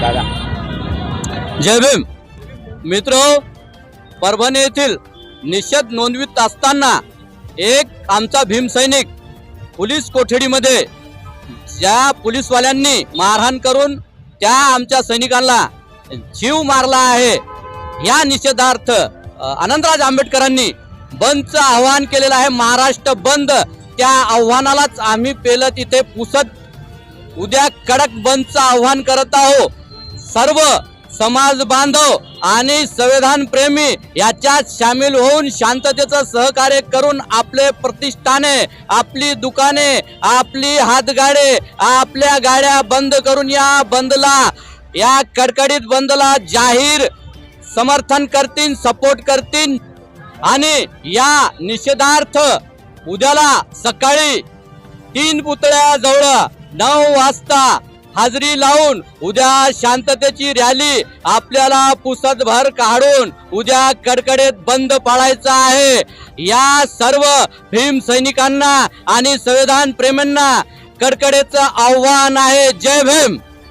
दादा. जय भीम. मित्र परभणी येथील निषेध नोंदवित असताना एक आमचा भीमसैनिक पोलीस कोठडीमध्ये ज्या पोलीसवाल्यांनी मारहाण करून त्या आमच्या सैनिकांना जीव मारला आहे या निषेधार्थ आनंदराज आंबेडकरांनी बंदचं आव्हान केलेलं आहे. महाराष्ट्र बंद. त्या आव्हानालाच आम्ही पेलं तिथे पुसत उद्या कडक बंदचं आव्हान करत आहो सर्व समाज बांधव आणि संविधान प्रेमी याच्यात सामील होऊन शांततेचं सहकार्य करून आपले प्रतिष्ठाने आपली दुकाने आपली हातगाडे आपल्या गाड्या बंद करून या बंदला या कडकडीत बंदला जाहीर समर्थन करतील सपोर्ट करतील आणि या निषेधार्थ उद्याला सकाळी तीन पुतळ्याजवळ नऊ वाजता हाजरी लावून उद्या शांततेची रॅली आपल्याला पुसतभर काढून उद्या कडकडेत बंद पाळायचा आहे. या सर्व भीम सैनिकांना आणि संविधान प्रेमींना कडकडेचं आव्हान आहे. जय भीम!